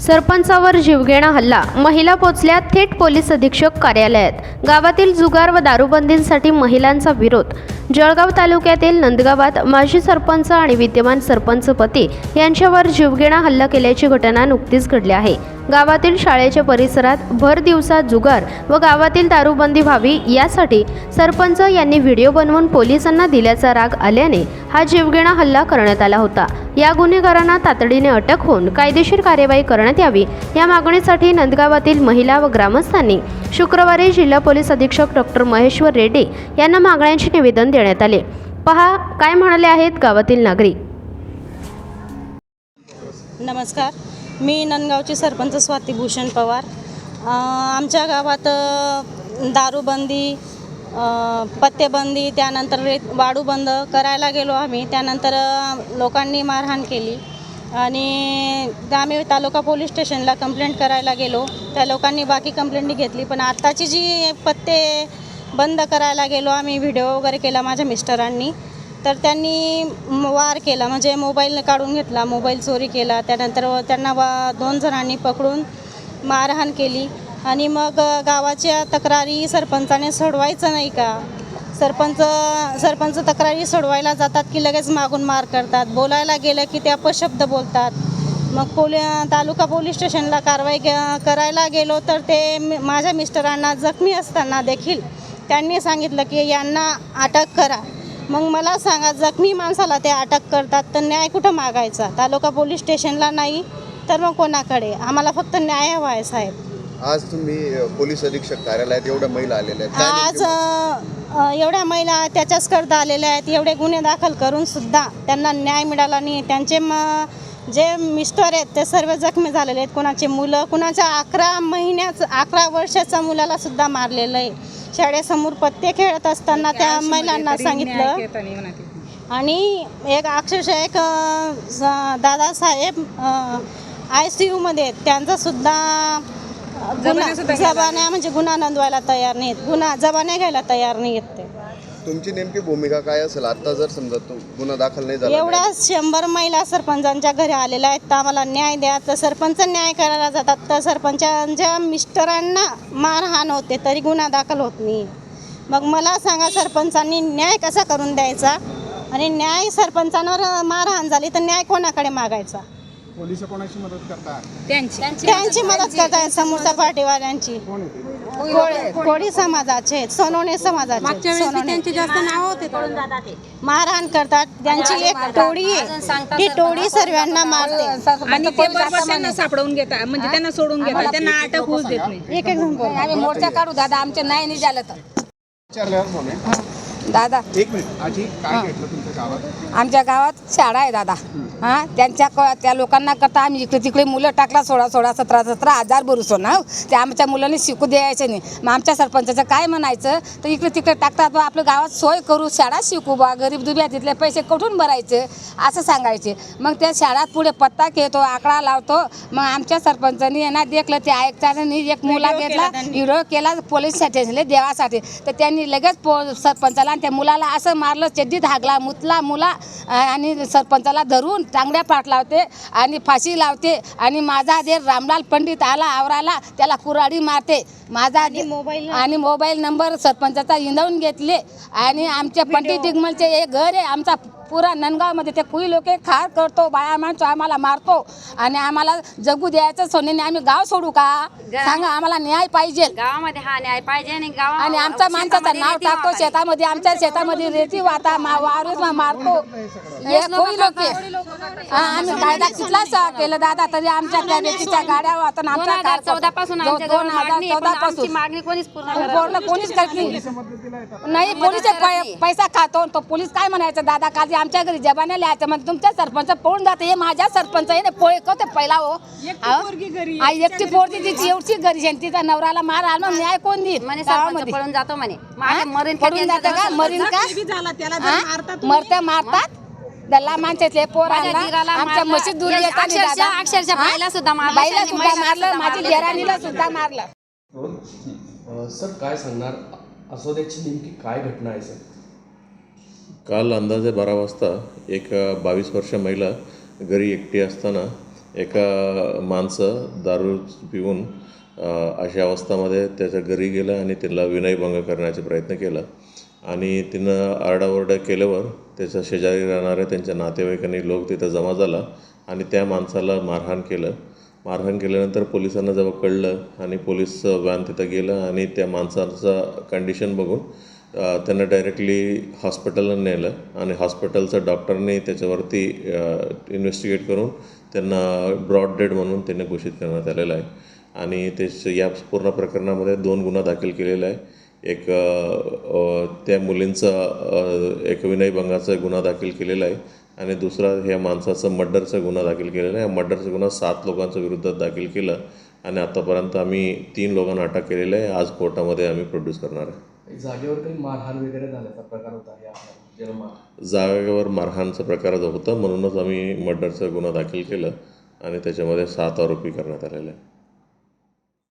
सरपंचावर जीवघेणा हल्ला. महिला पोचल्या थेट पोलीस अधीक्षक कार्यालयात. गावातील जुगार व दारूबंदींसाठी महिलांचा विरोध. जळगाव तालुक्यातील नंदगावात माजी सरपंच आणि विद्यमान सरपंच पती यांच्यावर जीवघेणा हल्ला केल्याची घटना नुकतीच घडली आहे. गावातील शाळेच्या परिसरात भर दिवसा जुगार व गावातील दारूबंदी व्हावी यासाठी सरपंच यांनी व्हिडिओ बनवून पोलिसांना दिल्याचा राग आल्याने हा जीवघेणा हल्ला करण्यात आला होता. या गुन्हेगारांना तातडीने अटक होऊन कायदेशीर कार्यवाही करण्यात यावी. या मागणीसाठी नंदगावातील महिला व ग्रामस्थांनी शुक्रवारी जिल्हा पोलीस अधीक्षक डॉक्टर महेश्वर रेड्डे यांना मागण्यांचे निवेदन देण्यात आले. पहा काय म्हणाले आहेत गावातील नागरिक. नमस्कार. मी नंदगावची सरपंच स्वाती भूषण पवार आमच्या गावात दारूबंदी पत्तेबंदी त्यानंतर रे वाडू बंद करायला गेलो आम्ही. त्यानंतर लोकांनी मारहाण केली. आणि आम्ही तालुका पोलीस स्टेशनला कंप्लेंट करायला गेलो. त्या लोकांनी बाकी कंप्लेंट घेतली. पण आत्ताची जी पत्ते बंद करायला गेलो आम्ही व्हिडिओ वगैरे केला माझ्या मिस्टरांनी तर त्यांनी वार केला. म्हणजे मोबाईल काढून घेतला मोबाईल चोरी केला. त्यानंतर व त्यांना वा दोन जणांनी पकडून मारहाण केली. आणि मग गावाच्या तक्रारी सरपंचाने सोडवायचं नाही का? सरपंच सरपंच तक्रारी सोडवायला जातात की लगेच मागून मार करतात. बोलायला गेलं की ते अपशब्द बोलतात. मग पोलि तालुका पोलीस स्टेशनला कारवाई क- करायला गेलो तर ते माझ्या मिस्टरांना जखमी असताना देखील त्यांनी सांगितलं की यांना अटक करा. मग मला सांगा जखमी माणसाला ते अटक करतात तर न्याय कुठं मागायचा? तालुका पोलीस स्टेशनला नाही तर मग कोणाकडे? आम्हाला फक्त न्याय हवा आहे साहेब. आज तुम्ही पोलीस अधीक्षक कार्यालयात एवढ्या महिला आलेल्या आहेत. आज एवढ्या महिला त्याच्याच करता आलेल्या आहेत. एवढे गुन्हे दाखल करून सुद्धा त्यांना न्याय मिळाला नाही. त्यांचे म जे मिस्टर आहेत ते सर्व जखमी झालेले आहेत. कुणाचे मुलं कुणाच्या अकरा महिन्याचं अकरा वर्षाच्या मुलाला सुद्धा मारलेलं आहे. शाळेसमोर पत्ते खेळत असताना त्या महिलांना सांगितलं. आणि एक अक्षरशः एक दादासाहेब आय सी यूमध्ये आहेत. त्यांचा सुद्धा अ, गुन्हा जबान्या म्हणजे गुन्हा नोंदवायला तयार नाहीत. गुन्हा जबान्या घ्यायला तयार नाहीत ते. तुमची नेमकी भूमिका काय असेल? आता जर समजा तू गुन्हा दाखल नाही झाला एवढ्या शंभर महिला सरपंचांच्या घरी आलेल्या आहेत तर आम्हाला न्याय द्या. तर सरपंच न्याय करायला जातात तर सरपंचांच्या मिस्टरांना मारहाण होते तरी गुन्हा दाखल होत नाही. मग मला सांगा सरपंचांनी न्याय कसा करून द्यायचा? आणि न्याय सरपंचांवर मारहाण झाली तर न्याय कोणाकडे मागायचा? पोलीस कोणाची मदत करतात त्यांची. मदत करतायत समोरच्या पार्टीवाल्यांची. कोळी- कोळी समाजाचे आहेत, सोनवणे समाजाचे आहेत, सोनवणे. जास्त नाव होते मारहाण करतात. त्यांची एक टोळी आहे. ती टोळी सर्वांना मारते. आणि ते बरोबर त्यांना सापडवून घेतात म्हणजे त्यांना सोडून घेतात त्यांना अटक होऊच देत नाही. एक एक जण बोल. आम्ही मोर्चा काढू दादा. आमच्या नाही झालं तर. विचारल्यावर बोला. दादा. एक मिनिट. आजी काय घेतलं तुमच्या गावात? आमच्या गावात शाळा आहे दादा. हां? त्यांच्या क- त्या लोकांना करता आम्ही इकडे तिकडे मुलं टाकला सोळा सोळा सतरा सतरा हजार भरूसो ना ते आमच्या मुलांनी शिकू द्यायचं नाही. मग आमच्या सरपंचाचं काय म्हणायचं? तर इकडे तिकडे टाकतात बा आपल्या गावात सोय करू शाळा शिकू बा गरीब दुब्या तिथले पैसे कुठून भरायचे? असं सांगायचे. मग त्या शाळात पुढे पत्ता घेतो आकडा लावतो. मग आमच्या सरपंचांनी यांना देखलं ते ऐकताना एक मुला घेतला व्हिडिओ केला पोलीस स्टेशनला देवासाठी. तर त्यांनी लगेच पो सरपंचाला आणि त्या मुलाला असं मारलं चड्डीत हागला मुतला मुला आणि सरपंचाला धरून टांगड्या पाठ लावते आणि फाशी लावते आणि माझा देर रामलाल पंडित आला आवराला त्याला कुराडी मारते. माझा मोबाईल आणि मोबाईल नंबर सरपंचाचा हिंदवून घेतले. आणि आमच्या पंडित डिगमलचे एक घर आहे आमचा पुरा नंदगावमध्ये ते कुई लोक खार करतो बाया माणसं आम्हाला मारतो आणि आम्हाला जगू द्यायचं सोन्याने आम्ही गाव सोडू का? सांगा आम्हाला न्याय पाहिजे. गावामध्ये हा न्याय पाहिजे आणि गाव आणि आमच्या माणसाचं नाव टाकतो शेतामध्ये आमच्या शेतामध्ये रेती वाटा मा मा- मारतो. हे कोई लोक. हा, आम्ही कायदा कितलाच केलं दादा? तरी आमच्या त्या रेतीच्या गाड्या वाहतात दोन आमच्या हजार चौदा पासून आमच्या दोन हजार चौदा आमची पासून मागणी कोणीच पूर्ण करत पूर्ण कोणीच करत नाही. नाही पोलीस पैसा खातो तो पोलीस काय म्हणायचं दादा? काजी आमच्या घरी जबाने लिहायचं म्हणजे तुमच्या सरपंच पळून जाते. हे माझ्या सरपंच आहे ना पोळे ते पहिला हो. हा, एकटी पोरगी तिची एवढी घरी आहे, तिचा नवऱ्याला मार आला. न्याय कोण देईल? म्हणे सरपंच गावामध्ये? पळून जातो म्हणे. हा? मरण पळून जातं का? मरीन का? झाला त्याला? मरते मारतात. दल्ला माणसाचे पोर माझ्या दीराला आमच्या मारलं. म्हशी दूर अक्षरशः- अक्षरशः बाईला सुद्धा मारलं. बाईला त्यांनी सुद्धा महिलाला मारलं सुद्धा माझी मारलं. देराणीला सुद्धा मारलं. अ, सर काय सांगणार? असोद्याची नेमकी काय घटना आहे सर? काल अंदाजे बारा वाजता एक बावीस वर्ष महिला घरी एकटी असताना एका माणसं दारू पिऊन अशा अवस्थामध्ये त्याच्या घरी गेलं आणि तिला विनयभंग करण्याचा प्रयत्न केला. आणि तिनं आरडाओरडा केल्यावर त्याच्या शेजारी राहणाऱ्या त्यांच्या नातेवाईकांनी लोक तिथं जमा झाला आणि त्या माणसाला मारहाण केलं. मारहाण केल्यानंतर पोलिसांना जेव्हा कळलं आणि पोलीस व्हॅन तिथं गेलं आणि त्या माणसाचं कंडिशन बघून त्यांना डायरेक्टली हॉस्पिटलला नेलं आणि हॉस्पिटलचं डॉक्टरने त्याच्यावरती इन्व्हेस्टिगेट करून त्यांना ब्रॉड डेड म्हणून त्यांनी घोषित करण्यात आलेलं आहे. आणि ते या पूर्ण प्रकरणामध्ये दोन गुन्हा दाखल केलेला आहे. एक त्या मुलींचा एक विनयभंगाचा गुन्हा दाखल केलेला आहे आणि दुसरा ह्या माणसाचा मर्डरचा गुन्हा दाखल केलेला आहे. मर्डरचा गुन्हा सात लोकांच्या विरुद्ध दाखल केला आणि आतापर्यंत आम्ही तीन लोकांना अटक केलेलं आहे. आज कोर्टामध्ये आम्ही प्रोड्यूस करणार आहे. जागेवर काही मारहाण वगैरे झाल्याचा प्रकार होता या जन्मात जागेवर मारहाणचा प्रकार जो होता म्हणूनच आम्ही मर्डरचा गुन्हा दाखल केला आणि त्याच्यामध्ये सात आरोपी करण्यात आलेले. आहे